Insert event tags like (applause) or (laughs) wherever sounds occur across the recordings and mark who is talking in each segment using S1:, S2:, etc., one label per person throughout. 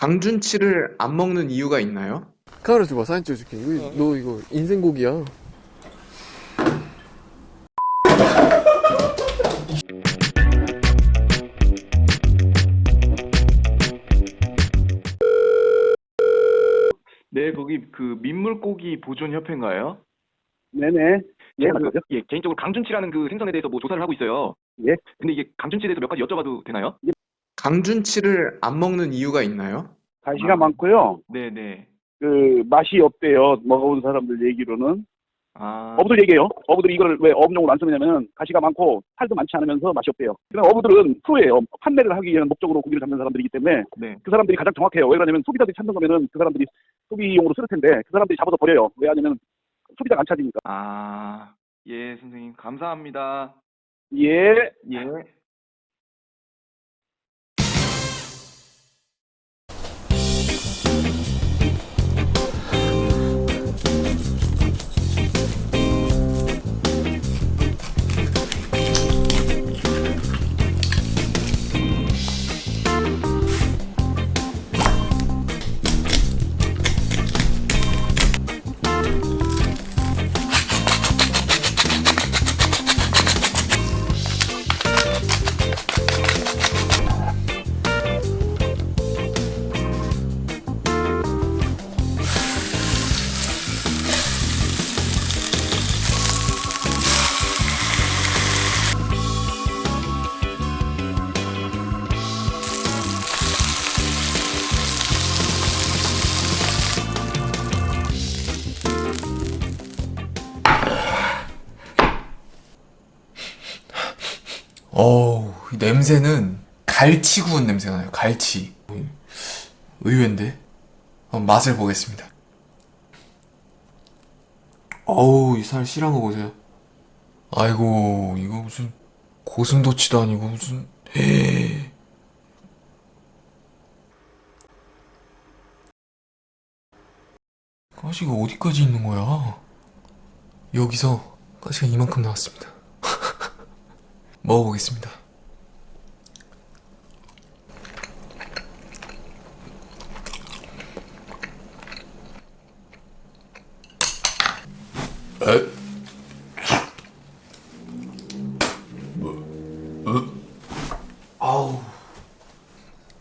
S1: 강준치를 안 먹는 이유가 있나요?
S2: 카메라 줘봐 사진 찍어줄게 이거 너 이거 인생곡이야
S3: 네, 거기 그 민물고기 보존 협회인가요?
S4: 네네. 예,
S3: 제가? 그, 예, 개인적으로 강준치라는 그 생선에 대해서 뭐 조사를 하고 있어요.
S4: 예.
S3: 근데 이게 강준치에 대해서 몇 가지 여쭤봐도 되나요?
S1: 강준치를 안 먹는 이유가 있나요?
S4: 가시가
S3: 아.
S4: 많고요.
S3: 네, 네.
S4: 그 맛이 없대요. 먹어본 사람들 얘기로는.
S3: 아,
S4: 어부들 얘기해요. 어부들이 이걸 왜 어업용으로 안 쓰느냐면 가시가 많고 살도 많지 않으면서 맛이 없대요. 그럼 어부들은 프로예요. 판매를 하기 위한 목적으로 고기를 잡는 사람들이기 때문에
S3: 네.
S4: 그 사람들이 가장 정확해요. 왜 그러냐면 소비자들이 찾는 거면은 그 사람들이 소비용으로 쓸 텐데 그 사람들이 잡아서 버려요. 왜 하냐면 소비자가 안 찾으니까.
S3: 아, 예, 선생님 감사합니다.
S4: 예.
S3: 예.
S5: 이 냄새는 갈치 구운 냄새가 나요. 갈치. 의외인데? 한번 맛을 보겠습니다. 어우, 이 살 실한 거 보세요. 아이고, 이거 무슨 고슴도치도 아니고 무슨 에이. 가시가 어디까지 있는 거야? 여기서 가시가 이만큼 나왔습니다. (laughs) 먹어보겠습니다. 아우.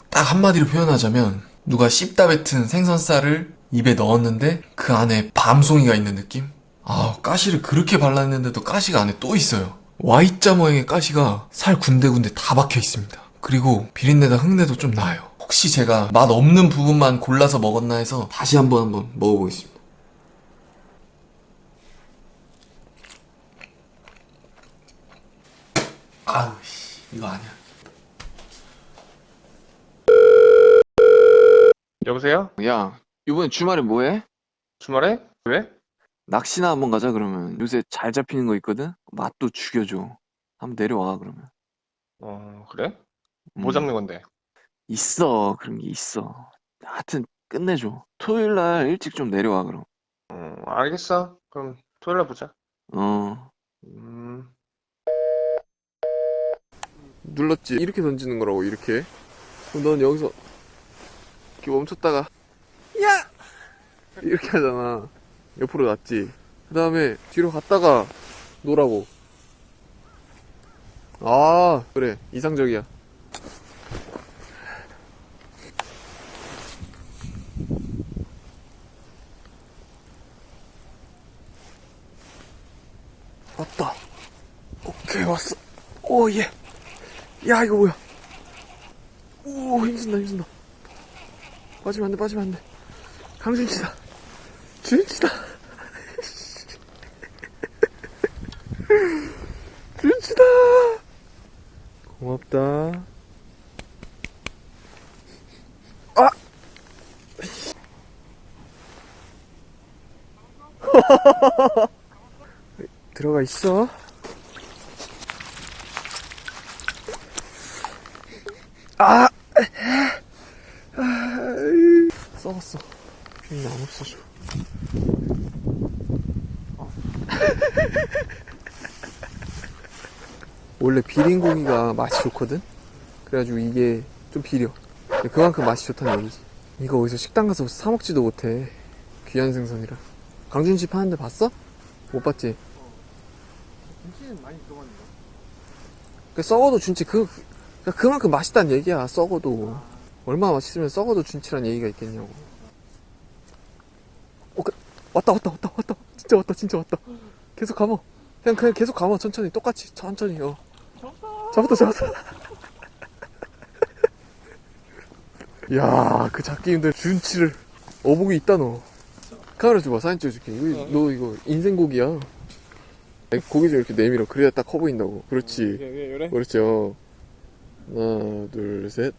S5: 딱 한마디로 표현하자면 누가 씹다 뱉은 생선살을 입에 넣었는데 그 안에 밤송이가 있는 느낌? 아, 가시를 그렇게 발랐는데도 가시가 안에 또 있어요. Y자 모양의 가시가 살 군데군데 다 박혀 있습니다. 그리고 비린내나 흙내도 좀 나요. 혹시 제가 맛 없는 부분만 골라서 먹었나 해서 다시 한번 한번 먹어보겠습니다. 아우 씨 이거 아니야.
S6: 여보세요?
S1: 야, 이번에 주말에 뭐해?
S6: 주말에? 왜?
S1: 낚시나 한번 가자 그러면. 요새 잘 잡히는 거 있거든? 맛도 죽여줘. 한번 내려와 그러면.
S6: 어, 그래? 뭐
S1: 음,
S6: 잡는 건데?
S1: 있어. 그런 게 있어. 하여튼 끝내줘. 토요일 날 일찍 좀 내려와 그럼.
S6: 어, 알겠어. 그럼 토요일에 보자.
S1: 어.
S6: 음,
S2: 눌렀지? 이렇게 던지는 거라고 이렇게. 그럼 넌 여기서 이렇게 멈췄다가 야! 이렇게 하잖아. 옆으로 놨지. 그 다음에 뒤로 갔다가 놓으라고. 아 그래. 이상적이야. 왔다. 오케이 왔어. 오예 야 이거 뭐야? 오 힘쓴다 힘쓴다. 빠지면 안돼 빠지면 안돼. 강준치다. 준치다. 준치다. (laughs) 고맙다. 아! (laughs) 들어가 있어 아! 썩었어. 비행기 안 없어져. 원래 비린 고기가 맛이 좋거든? 그래가지고 이게 좀 비려. 그만큼 맛이 좋다는 얘기지. 이거 어디서 식당 가서 사 먹지도 못해. 귀한 생선이라. 강준 씨 파는데 봤어? 못 봤지?
S6: 김치는 많이 들어갔는데.
S2: 그 썩어도 준치 그 그- 그만큼 맛있다는 얘기야. 썩어도 얼마나 맛있으면 썩어도 준치란 얘기가 있겠냐고. 어, 그, 왔다 왔다 왔다 왔다. 진짜 왔다 진짜 왔다. 계속 감어. 그냥 그냥 계속 감어 천천히 똑같이 천천히 어. 잡았다 잡았다. (laughs) 야, 그 잡기 힘든 준치를 어복이 있다 너. 카메라 줘봐 사진 찍어줄게. 이거, 너 이거 인생 고기야. 고기 좀 이렇게 내밀어. 그래야 딱 커 보인다고. 그렇지. 그렇죠. 하나, 둘, 셋.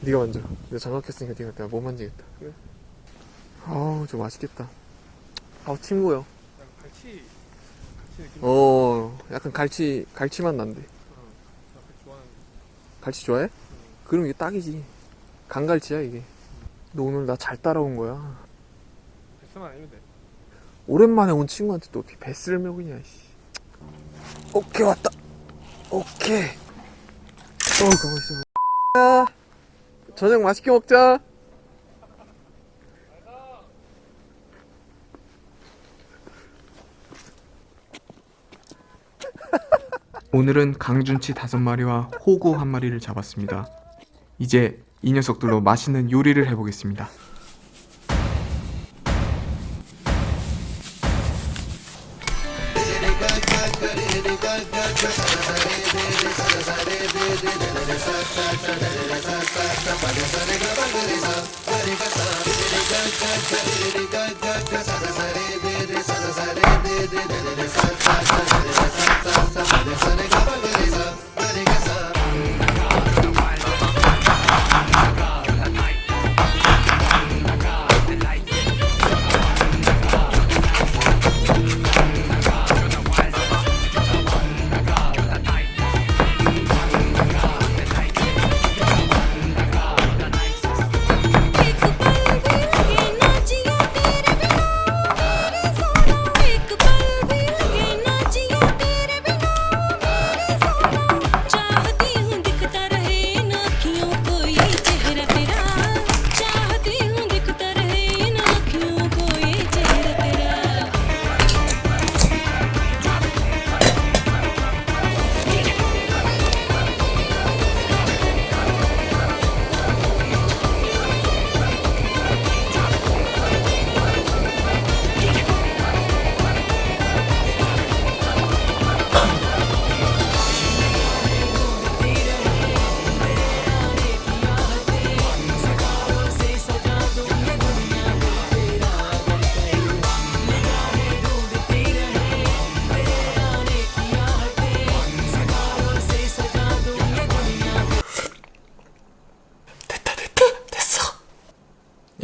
S2: 네가 만져. 내가 장갑 꼈으니까 네가 내가 못 만지겠다. 그래? 아우, 좀 맛있겠다. 아우, 친구요.
S6: 같이
S2: 어, 약간 갈치, 갈치 맛 난대.
S6: 좋아하는
S2: 갈치 좋아해? 그럼 이게 딱이지. 강갈치야, 이게. 너 오늘 나 잘 따라온 거야.
S6: 베스만 아니면 돼.
S2: 오랜만에 온 친구한테 또 어떻게 베스를 먹이냐, 씨. 오케이, 왔다. 오케이. 어, 가만 있어. 야, 저녁 맛있게 먹자.
S7: 오늘은 강준치 다섯 마리와 호구 한 마리를 잡았습니다. 이제 이 녀석들로 맛있는 요리를 해보겠습니다.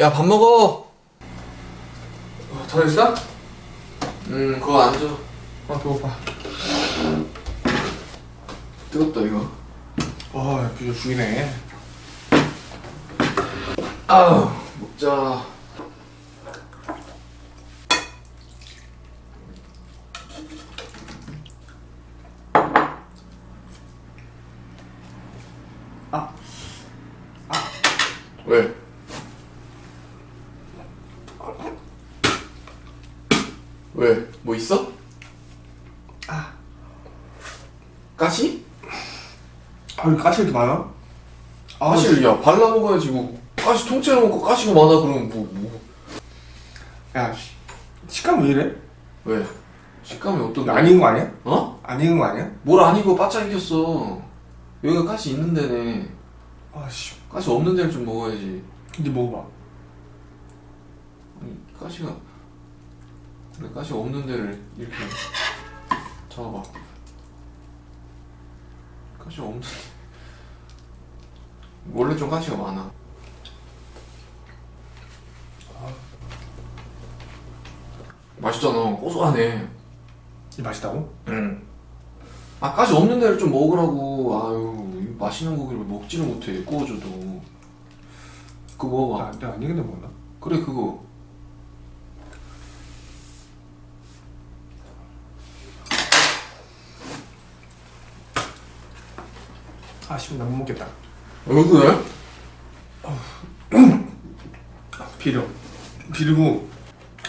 S5: 야 밥 먹어 어, 더 있어? 음 그거 안 줘. 아 배고파 뜨겁다 이거
S6: 와, 비주얼 죽이네.
S5: 아우 먹자
S6: 아.
S5: 왜? 왜? 뭐 있어?
S6: 아.
S5: 가시?
S6: 아, 왜 가시 이렇게 많아? 아,
S5: 가시를 야 발라 먹어야지 뭐 가시 통째로 먹고 가시가 많아 그러면 뭐, 뭐.
S6: 야, 씨. 식감 왜 이래?
S5: 왜? 식감이 어떤데?
S6: 안 익은 거 아니야?
S5: 어?
S6: 안 익은 거 아니야?
S5: 뭘 아니고 바짝 익혔어 여기가 가시 있는 데네
S6: 아, 씨.
S5: 가시 없는 데를 좀 먹어야지
S6: 이제 먹어봐.
S5: 아니 가시가 그래 가시 없는 데를 이렇게 잡아봐. 가시 없는 원래 좀 가시가 많아. 맛있잖아. 고소하네.
S6: 이 맛있다고?
S5: 응. 아 가시 없는 데를 좀 먹으라고. 아유 이 맛있는 고기를 먹지를 못해 구워줘도. 그거 먹어봐.
S6: 나, 내가 안 익은 데 먹나?
S5: 그래 그거
S6: 아쉬워 나못 먹겠다.
S5: 왜 그래? (clears throat)
S6: 비려. 비리고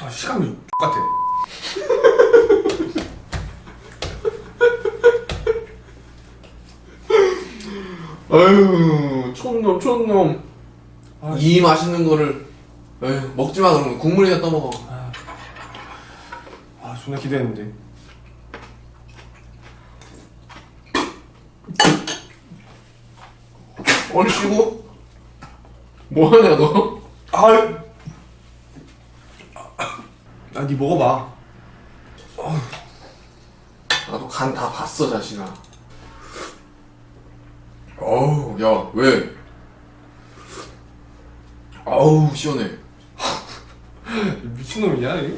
S6: 아 시간이 똑같아. (laughs)
S5: 아유 촌놈 촌놈.
S6: 아,
S5: 이 맛있는 거를 에휴, 먹지 마 그러면. 국물이나 떠먹어.
S6: 아 존나 기대했는데
S5: 얼씨구 뭐하냐 너?
S6: 아유 아 니 먹어봐.
S5: 나도 간 다 봤어 자식아. 어우. 야 왜? 어우 시원해.
S6: 미친놈이냐 이거?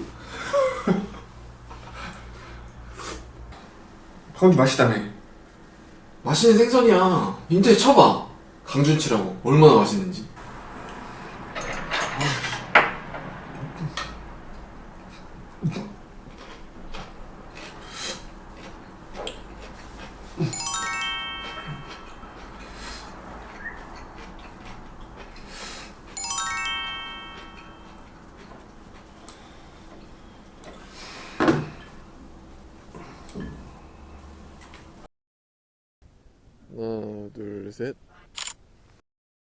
S6: 거기 맛있다며.
S5: 맛있는 생선이야. 인터넷 쳐봐 강준치라고. 얼마나 맛있는지. 하나 둘 셋